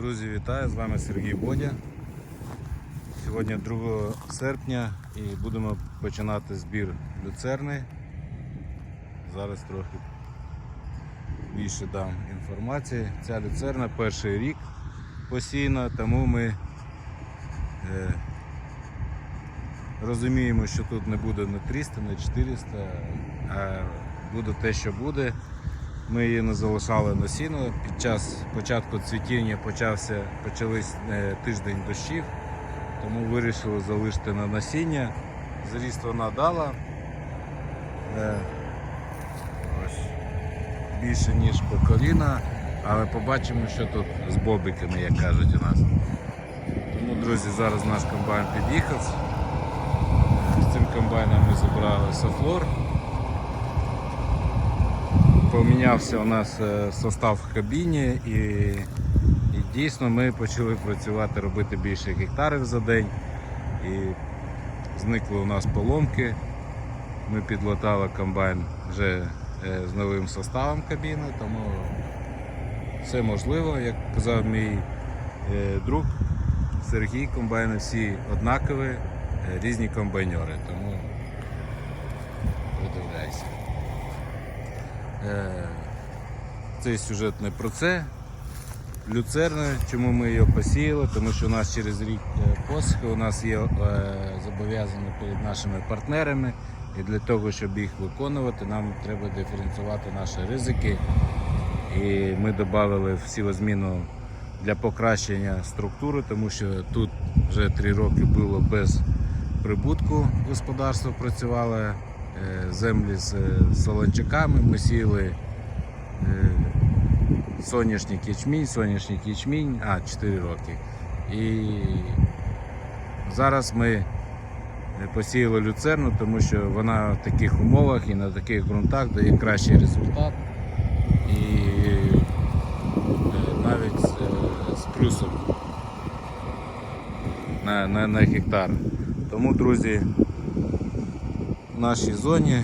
Друзі, вітаю! З вами Сергій Бодя. Сьогодні 2 серпня і будемо починати збір люцерни. Зараз трохи більше дам інформації. Ця люцерна перший рік посіяна, тому ми е, розуміємо, що тут не буде не 300, не 400, а буде те, що буде. Ми її не залишали на сіно. Під час початку цвітіння почався, почались е, тиждень дощів, тому вирішили залишити на насіння. Зріст вона дала. Е, ось, більше ніж по коліна, але побачимо, що тут з бобиками, як кажуть у нас. Тому, друзі, зараз наш комбайн під'їхав. З цим комбайном ми забрали софлор. Помінявся у нас е, состав в кабіні і, і дійсно ми почали працювати, робити більше гектарів за день. І зникли у нас поломки. Ми підлатали комбайн вже е, з новим составом кабіни, тому все можливо, як казав мій е, друг Сергій, комбайни всі однакові, е, різні комбайнери, тому видивляйся. Е, Цей сюжет не про це. Люцерна, чому ми її посіяли, тому що у нас через рік е, у нас є е, зобов'язання перед нашими партнерами, і для того, щоб їх виконувати, нам треба диференціювати наші ризики. І ми додали сівозміну для покращення структури, тому що тут вже три роки було без прибутку господарство працювало, землі з е, солончаками, ми сіяли е, соняшник ячмінь, соняшник ячмінь, а 4 роки. І зараз ми посіяли люцерну, тому що вона в таких умовах і на таких ґрунтах дає кращий результат. І е, навіть е, з плюсом на, на, на гектар. Тому, друзі, в нашій зоні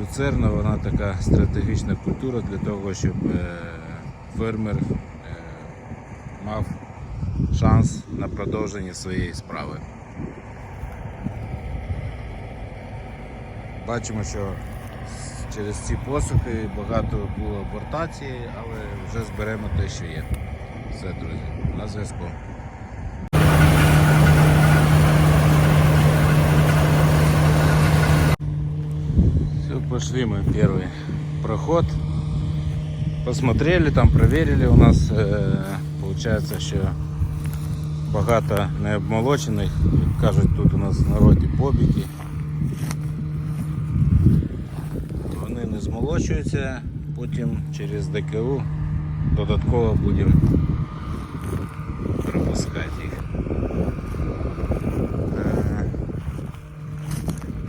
люцерна вона така стратегічна культура для того, щоб е, фермер е, мав шанс на продовження своєї справи. Бачимо, що через ці посухи багато було абортації, але вже зберемо те, що є. Все, друзі, на зв'язку. Все, пошли мы первый проход. Посмотрели, там проверили. У нас е, получается, що багато необмолочених. Як кажуть, тут у нас в народі бобіки. Вони не змолочуються, потім через ДКУ додатково будемо пропускати їх.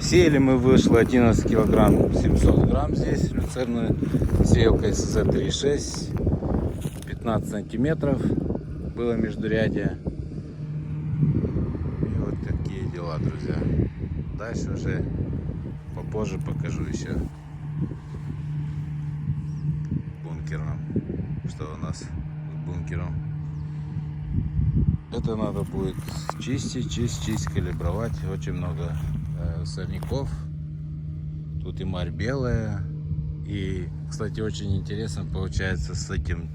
Е, Сеяли мы вышло 11 килограмм 700 грамм здесь, люцерная сеялка СЗ-36, 15 сантиметров было междурядье. И вот такие дела, друзья. Дальше уже попозже покажу еще бункером, что у нас с бункером. Это надо будет чистить, чистить, чистить, калибровать. Очень много сорняков. Тут и марь белая. И, кстати, очень интересно получается с этим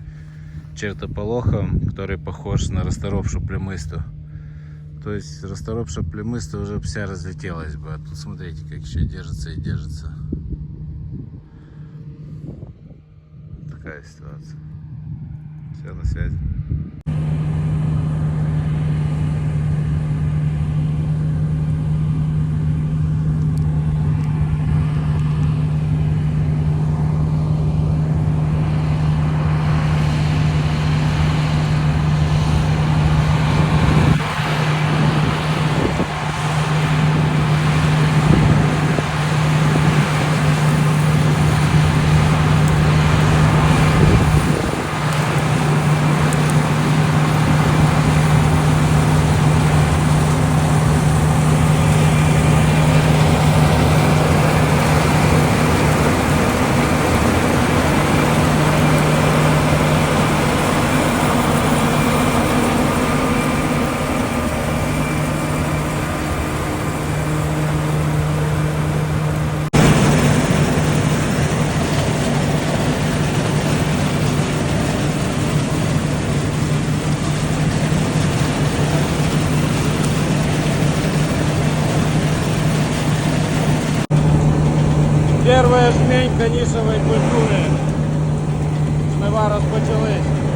чертополохом, который похож на расторопшу племысту. То есть расторопша племыста уже вся разлетелась бы. А тут смотрите, как еще держится и держится. Такая ситуация. Все на связи. Це жмень канішевої культури. Жнива розпочались.